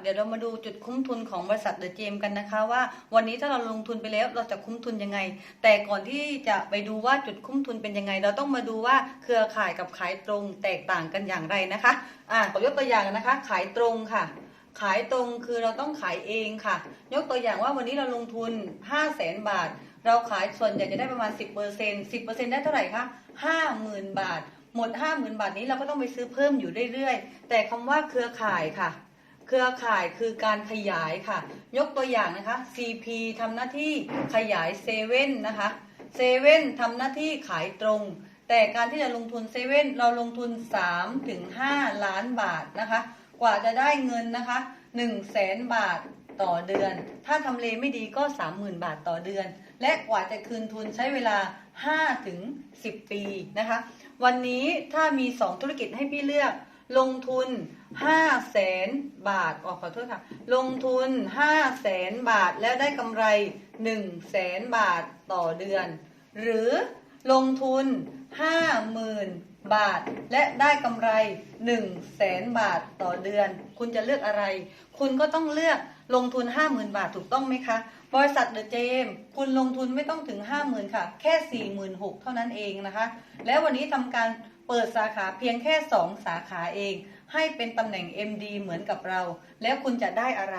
เดี๋ยวเรามาดูจุดคุ้มทุนของบริษัทเดอะเจมกันนะคะว่าวันนี้ถ้าเราลงทุนไปแล้วเราจะคุ้มทุนยังไง แต่ก่อนที่จะไปดูว่าจุดคุ้มทุนเป็นยังไง เราต้องมาดูว่าเครือข่ายกับขายตรงแตกต่างกันอย่างไรนะคะอ่าขอยกตัวอย่างนะคะ ขายตรงค่ะ ขายตรงคือเราต้องขายเองค่ะ ยกตัวอย่างว่าวันนี้เราลงทุน 5 0 0แสนบาท เราขายส่วนใหญ่จะได้ประมาณ 10% 10%ได้เท่าไหร่คะ50,000 บาทหมด 50,000 บาทนี้เราก็ต้องไปซื้อเพิ่มอยู่เรื่อยๆ แต่คำว่าเครือข่ายค่ะ เครือข่ายคือการขยายค่ะ ยกตัวอย่างนะคะ CP ทำหน้าที่ขยายเซเว่นนะคะเซเว่นทำหน้าที่ขายตรง แต่การที่จะลงทุนเซเว่นเราลงทุน3ถึง5ล้านบาทนะคะ กว่าจะได้เงินนะคะ1แสนบาทต่อเดือน ถ้าทำเลไม่ดีก็ 30,000 บาทต่อเดือน และกว่าจะคืนทุนใช้เวลา5ถึง10 ปีนะคะ วันนี้ถ้ามี 2 ธุรกิจให้พี่เลือก ลงทุนห้าแสนบาทออขอโทษค่ะ ลงทุนห้าแสนบาทแล้วได้กำไรหนึ่งแสนบาทต่อเดือน หรือ ลงทุน 50,000 บาท และได้กำไร1แสนบาทต่อเดือน คุณจะเลือกอะไร คุณก็ต้องเลือกลงทุน 50,000 บาทถูกต้องไหมคะ บริษัทเดอะเจมคุณลงทุนไม่ต้องถึง 50,000 ค่ะ แค่ 46,000 เท่านั้นเองนะคะ แล้ววันนี้ทำการเปิดสาขาเพียงแค่ 2 สาขาเอง ให้เป็นตำแหน่ง MD เหมือนกับเรา แล้วคุณจะได้อะไร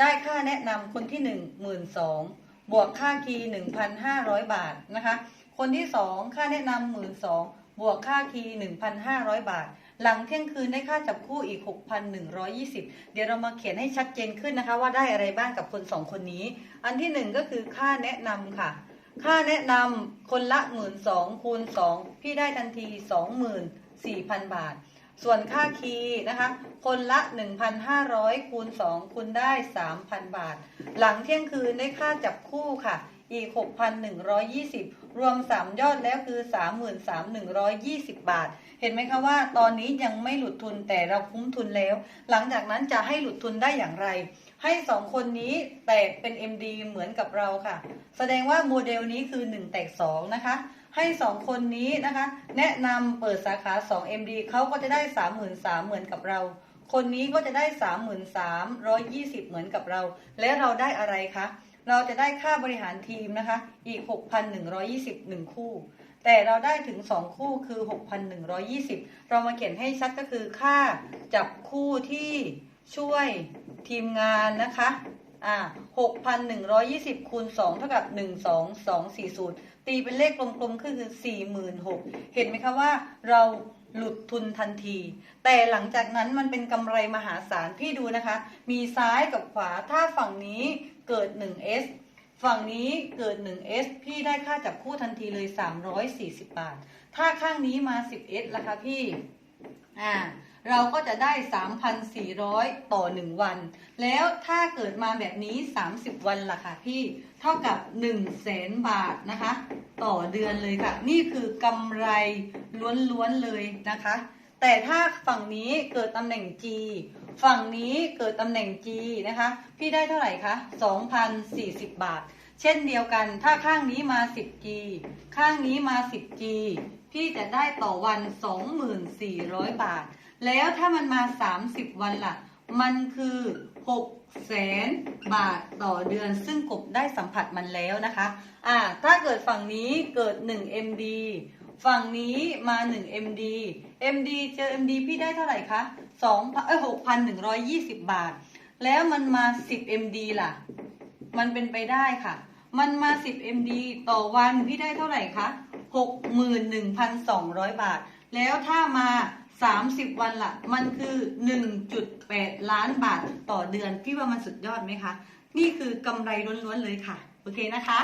ได้ค่าแนะนำคนที่ 1 2 0 0 0บวกค่าคีย์1,500 บาทนะคะ คนที่2ค่าแนะนำ12,000บวกค่าคีย์1,500บาท หลังเที่ยงคืนได้ค่าจับคู่อีก 6,120 เดี๋ยวเรามาเขียนให้ชัดเจนขึ้นนะคะ ว่าได้อะไรบ้างกับคนสองคนนี้ อันที่หนึ่งก็คือค่าแนะนำค่ะ ค่าแนะนำคนละหมื่นสองคูณสองพี่ได้ทันทีสองหมื่นสี่พันบาท ส่วนค่าคีนะคะ คนละ 1,500คูณ2คูณได้ 3,000 บาท หลังเที่ยงคืนได้ค่าจับคู่ค่ะ อีก 6,120 รวม 3 ยอดแล้วคือ 33,120 บาท เห็นไหมคะว่าตอนนี้ยังไม่หลุดทุนแต่เราคุ้มทุนแล้ว หลังจากนั้นจะให้หลุดทุนได้อย่างไร ให้สองคนนี้แตกเป็น MD เหมือนกับเราค่ะ แสดงว่าโมเดลนี้คือ 1 แตก 2 นะคะให้ 2 คนนี้นะคะ แนะนำเปิดสาขา 2 MD เขาก็จะได้ 33,000เหมือนกับเรา คนนี้ก็จะได้ 33,120 เหมือนกับเรา และเราได้อะไรคะ เราจะได้ค่าบริหารทีมนะคะ อีก 6,120 1 คู่ แต่เราได้ถึง 2 คู่คือ 6,120 เรามาเขียนให้ชัดก็คือค่าจับคู่ที่ช่วยทีมงานนะคะ อ่า 6,120 คูณ 2 เท่ากับ 12240 ตีเป็นเลขกลมๆคือคือ46,000 เห็นไหมคะว่าเราหลุดทุนทันที แต่หลังจากนั้นมันเป็นกำไรมหาศาล พี่ดูนะคะ มีซ้ายกับขวา ถ้าฝั่งนี้เกิด 1S ฝั่งนี้เกิด 1S พี่ได้ค่าจับคู่ทันทีเลย 340 บาท ถ้าข้างนี้มา 10S ล่ะคะพี่ อ่าเราก็จะได้ 3,400 ต่อ 1 วัน แล้วถ้าเกิดมาแบบนี้ 30 วันล่ะค่ะพี่ เท่ากับ 1 0 0 0 0แบาทนะคะ ต่อเดือนเลยค่ะ นี่คือกำไรล้วนๆเลยนะคะ แต่ถ้าฝั่งนี้เกิดตำแหน่ง G ฝั่งนี้เกิดตำแหน่ง G นะคะ พี่ได้เท่าไหร่คะ 2,040 บาท เช่นเดียวกัน ถ้าข้างนี้มา 10G ข้างนี้มา 10G พี่จะได้ต่อวัน 2,400 บาท แล้วถ้ามันมา 30 วันล่ะ มันคือ6แสนบาทต่อเดือน ซึ่งกบได้สัมผัสมันแล้วนะคะ อ่า ถ้าเกิดฝั่งนี้เกิด 1 MD ฝั่งนี้มา 1 MD MD เจอ MD พี่ได้เท่าไหร่คะ2เอ้ย6,120 บาท แล้วมันมา 10 MD ล่ะ มันเป็นไปได้ค่ะ มันมา 10 MD ต่อวันพี่ได้เท่าไหร่คะ61,200 บาท แล้วถ้ามา 30 วันละมันคือ 1.8 ล้านบาทต่อเดือน พี่ว่ามันสุดยอดไหมคะ นี่คือกำไรล้วนๆเลยค่ะ โอเคนะคะ